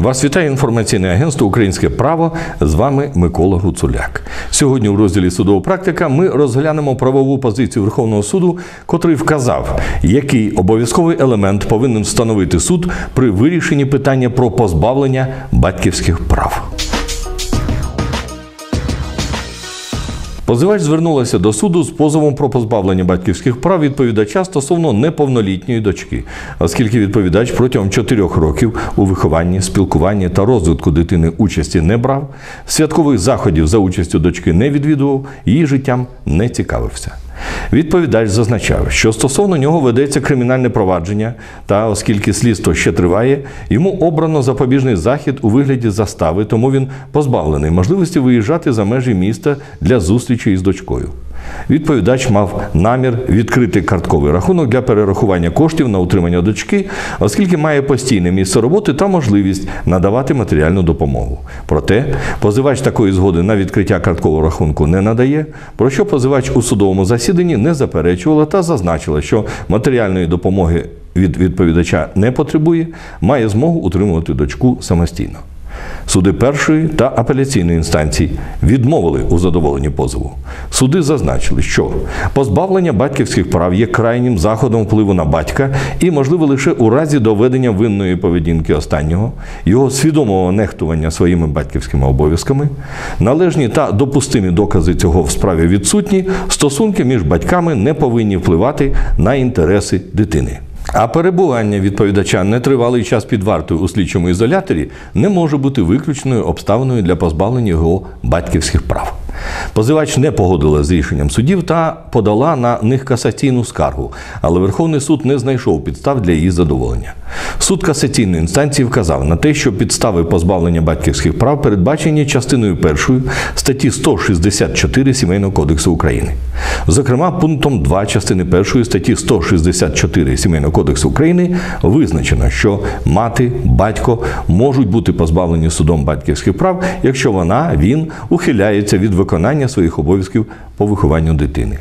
Вас вітає інформаційне агентство Українське право. З вами Микола Гуцуляк. Сьогодні у розділі судова практика ми розглянемо правову позицію Верховного суду, котрий вказав, який обов'язковий елемент повинен встановити суд при вирішенні питання про позбавлення батьківських прав. Позивач звернулася до суду з позовом про позбавлення батьківських прав відповідача стосовно неповнолітньої дочки, оскільки відповідач протягом чотирьох років у вихованні, спілкуванні та розвитку дитини участі не брав, святкових заходів за участю дочки не відвідував, її життям не цікавився. Відповідач зазначав, що стосовно нього ведеться кримінальне провадження, та оскільки слідство ще триває, йому обрано запобіжний захід у вигляді застави, тому він позбавлений можливості виїжджати за межі міста для зустрічі із дочкою. Відповідач мав намір відкрити картковий рахунок для перерахування коштів на утримання дочки, оскільки має постійне місце роботи та можливість надавати матеріальну допомогу. Проте позивач такої згоди на відкриття карткового рахунку не надає, про що позивач у судовому засіданні не заперечувала та зазначила, що матеріальної допомоги від відповідача не потребує, має змогу утримувати дочку самостійно. Суди першої та апеляційної інстанції відмовили у задоволенні позову. Суди зазначили, що позбавлення батьківських прав є крайнім заходом впливу на батька і можливо лише у разі доведення винної поведінки останнього, його свідомого нехтування своїми батьківськими обов'язками, належні та допустимі докази цього в справі відсутні, стосунки між батьками не повинні впливати на інтереси дитини. А перебування відповідача нетривалий час під вартою у слідчому ізоляторі не може бути виключною обставиною для позбавлення його батьківських прав. Позивач не погодила з рішенням судів та подала на них касаційну скаргу, але Верховний суд не знайшов підстав для її задоволення. Суд касаційної інстанції вказав на те, що підстави позбавлення батьківських прав передбачені частиною першої статті 164 Сімейного кодексу України. Зокрема, пунктом 2 частини першої статті 164 Сімейного кодексу України визначено, що мати, батько можуть бути позбавлені судом батьківських прав, якщо вона він ухиляється від виконання своїх обов'язків по вихованню дитини.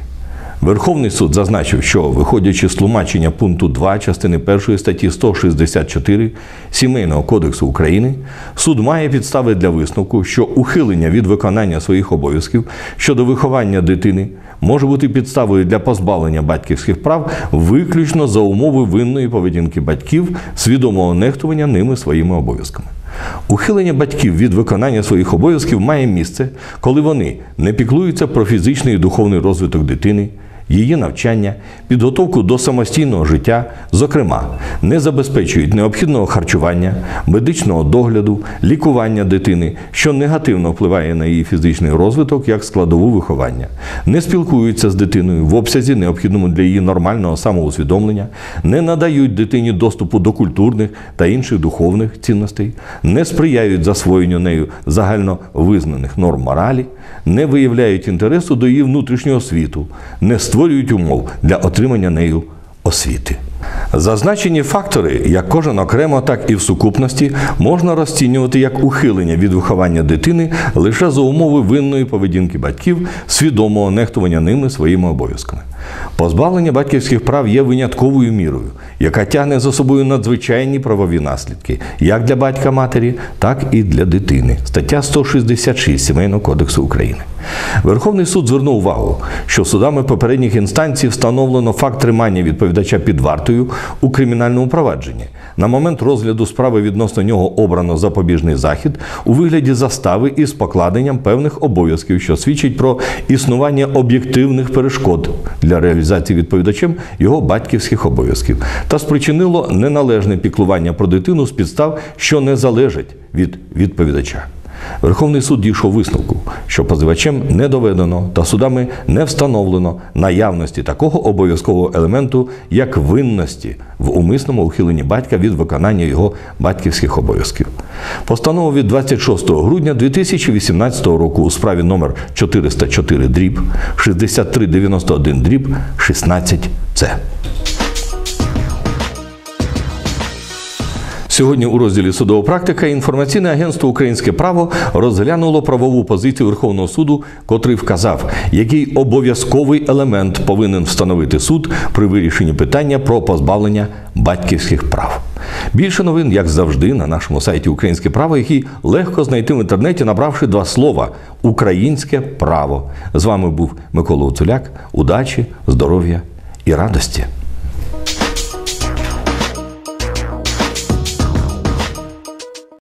Верховний суд зазначив, що, виходячи з тлумачення пункту 2 частини 1 статті 164 Сімейного кодексу України, суд має підстави для висновку, що ухилення від виконання своїх обов'язків щодо виховання дитини може бути підставою для позбавлення батьківських прав виключно за умови винної поведінки батьків, свідомого нехтування ними своїми обов'язками. Ухилення батьків від виконання своїх обов'язків має місце, коли вони не піклуються про фізичний і духовний розвиток дитини, її навчання, підготовку до самостійного життя, зокрема, не забезпечують необхідного харчування, медичного догляду, лікування дитини, що негативно впливає на її фізичний розвиток як складову виховання, не спілкуються з дитиною в обсязі, необхідному для її нормального самоусвідомлення, не надають дитині доступу до культурних та інших духовних цінностей, не сприяють засвоєнню нею загально визнаних норм моралі, не виявляють інтересу до її внутрішнього світу, не створюють умов для отримання нею освіти. Зазначені фактори, як кожен окремо, так і в сукупності, можна розцінювати як ухилення від виховання дитини лише за умови винної поведінки батьків, свідомого нехтування ними своїми обов'язками. Позбавлення батьківських прав є винятковою мірою, яка тягне за собою надзвичайні правові наслідки як для батька матері, так і для дитини. Стаття 166 Сімейного кодексу України. Верховний суд звернув увагу, що судами попередніх інстанцій встановлено факт тримання відповідача під вартою у кримінальному провадженні. На момент розгляду справи відносно нього обрано запобіжний захід у вигляді застави із покладенням певних обов'язків, що свідчить про існування об'єктивних перешкод для реалізації відповідачем його батьківських обов'язків та спричинило неналежне піклування про дитину з підстав, що не залежать від відповідача. Верховний суд дійшов висновку, що позивачем не доведено та судами не встановлено наявності такого обов'язкового елементу, як винності в умисному ухиленні батька від виконання його батьківських обов'язків. Постанову від 26 грудня 2018 року у справі номер 404 дріб 6391 дріб 16 С. Сьогодні у розділі судова практика інформаційне агентство Українське право розглянуло правову позицію Верховного суду, котрий вказав, який обов'язковий елемент повинен встановити суд при вирішенні питання про позбавлення батьківських прав. Більше новин, як завжди, на нашому сайті Українське право, який легко знайти в інтернеті, набравши два слова Українське право. З вами був Микола Гуцуляк. Удачі, здоров'я і радості.